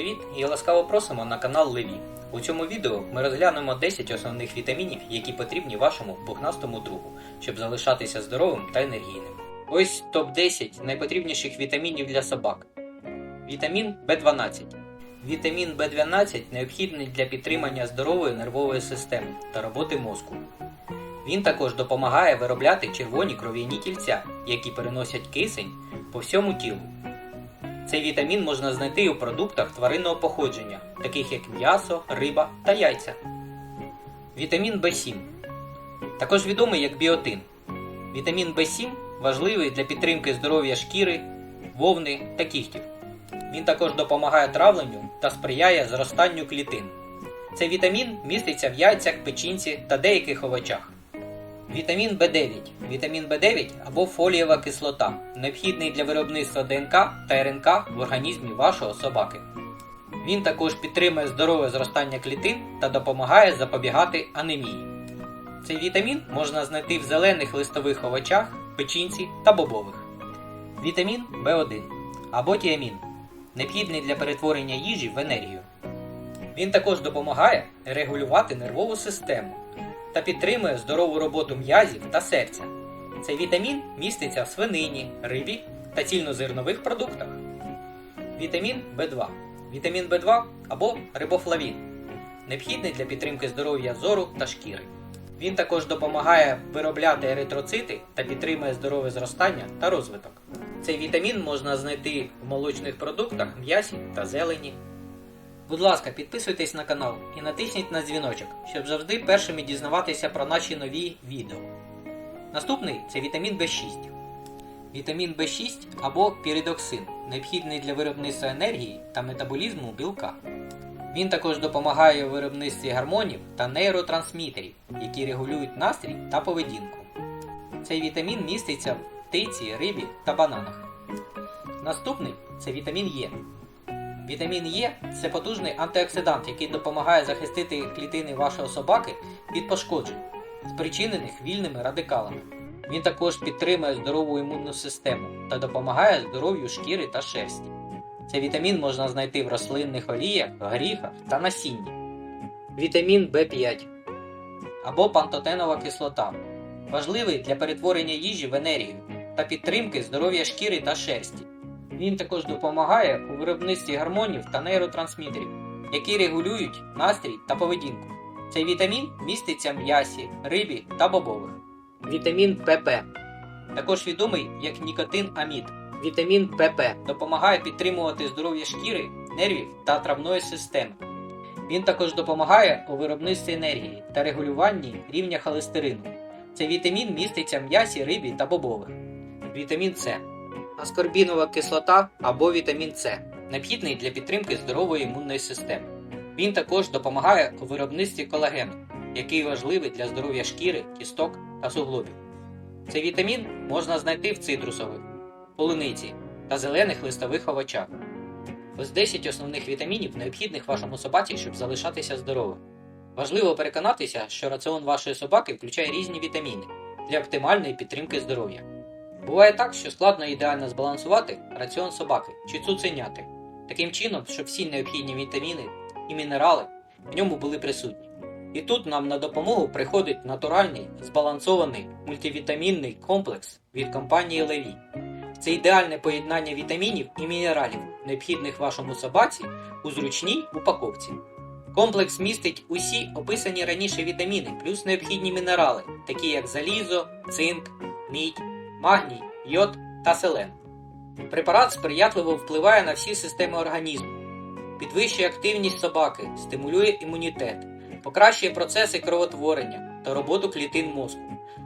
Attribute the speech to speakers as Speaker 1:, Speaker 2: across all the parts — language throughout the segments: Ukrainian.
Speaker 1: Привіт і ласкаво просимо на канал Леві. У цьому відео ми розглянемо 10 основних вітамінів, які потрібні вашому пухнастому другу, щоб залишатися здоровим та енергійним. Ось топ-10 найпотрібніших вітамінів для собак. Вітамін В12. Вітамін В12 необхідний для підтримання здорової нервової системи та роботи мозку. Він також допомагає виробляти червоні кров'яні кільця, які переносять кисень по всьому тілу. Цей вітамін можна знайти у продуктах тваринного походження, таких як м'ясо, риба та яйця. Вітамін В7 також відомий як біотин. Вітамін В7 важливий для підтримки здоров'я шкіри, вовни та кігтів. Він також допомагає травленню та сприяє зростанню клітин. Цей вітамін міститься в яйцях, печінці та деяких овочах. Вітамін В9. Вітамін В9 або фолієва кислота, необхідний для виробництва ДНК та РНК в організмі вашого собаки. Він також підтримує здорове зростання клітин та допомагає запобігати анемії. Цей вітамін можна знайти в зелених листових овочах, печінці та бобових. Вітамін В1 або тіамін, необхідний для перетворення їжі в енергію. Він також допомагає регулювати нервову систему та підтримує здорову роботу м'язів та серця. Цей вітамін міститься в свинині, рибі та цільнозернових продуктах. Вітамін В2. Вітамін В2 або рибофлавін необхідний для підтримки здоров'я зору та шкіри. Він також допомагає виробляти еритроцити та підтримує здорове зростання та розвиток. Цей вітамін можна знайти в молочних продуктах, м'ясі та зелені. Будь ласка, підписуйтесь на канал і натисніть на дзвіночок, щоб завжди першими дізнаватися про наші нові відео. Наступний це вітамін В6. Вітамін В6 або піридоксин, необхідний для виробництва енергії та метаболізму білка. Він також допомагає у виробництві гормонів та нейротрансмітерів, які регулюють настрій та поведінку. Цей вітамін міститься в птиці, рибі та бананах. Наступний це вітамін Е. Вітамін Е це потужний антиоксидант, який допомагає захистити клітини вашого собаки від пошкоджень, спричинених вільними радикалами. Він також підтримує здорову імунну систему та допомагає здоров'ю шкіри та шерсті. Цей вітамін можна знайти в рослинних оліях, горіхах та насінні. Вітамін В5 або пантотенова кислота важливий для перетворення їжі в енергію та підтримки здоров'я шкіри та шерсті. Він також допомагає у виробництві гормонів та нейротрансмітерів, які регулюють настрій та поведінку. Цей вітамін міститься в м'ясі, рибі та бобових. Вітамін ПП також відомий як нікотин амід. Вітамін ПП допомагає підтримувати здоров'я шкіри, нервів та травної системи. Він також допомагає у виробництві енергії та регулюванні рівня холестерину. Цей вітамін міститься в м'ясі, рибі та бобових. Вітамін С аскорбінова кислота або вітамін С, необхідний для підтримки здорової імунної системи. Він також допомагає у виробництві колагену, який важливий для здоров'я шкіри, кісток та суглобів. Цей вітамін можна знайти в цитрусових, полуниці та зелених листових овочах. Ось 10 основних вітамінів, необхідних вашому собаці, щоб залишатися здоровим. Важливо переконатися, що раціон вашої собаки включає різні вітаміни для оптимальної підтримки здоров'я. Буває так, що складно ідеально збалансувати раціон собаки чи цуценяти, таким чином, щоб всі необхідні вітаміни і мінерали в ньому були присутні. І тут нам на допомогу приходить натуральний збалансований мультивітамінний комплекс від компанії Леві. Це ідеальне поєднання вітамінів і мінералів, необхідних вашому собаці у зручній упаковці. Комплекс містить усі описані раніше вітаміни, плюс необхідні мінерали, такі як залізо, цинк, мідь, магній, йод та селен. Препарат сприятливо впливає на всі системи організму, підвищує активність собаки, стимулює імунітет, покращує процеси кровотворення та роботу клітин мозку,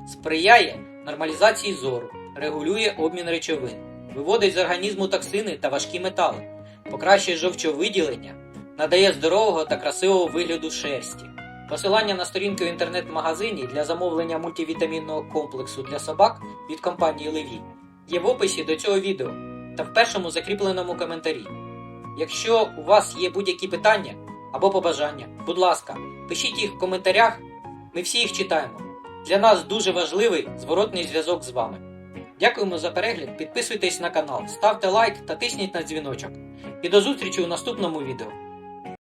Speaker 1: сприяє нормалізації зору, регулює обмін речовин, виводить з організму токсини та важкі метали, покращує жовчовиділення, надає здорового та красивого вигляду шерсті. Посилання на сторінки в інтернет-магазині для замовлення мультивітамінного комплексу для собак від компанії Леві є в описі до цього відео та в першому закріпленому коментарі. Якщо у вас є будь-які питання або побажання, будь ласка, пишіть їх в коментарях, ми всі їх читаємо. Для нас дуже важливий зворотний зв'язок з вами. Дякуємо за перегляд, підписуйтесь на канал, ставте лайк та тисніть на дзвіночок, І до зустрічі у наступному відео.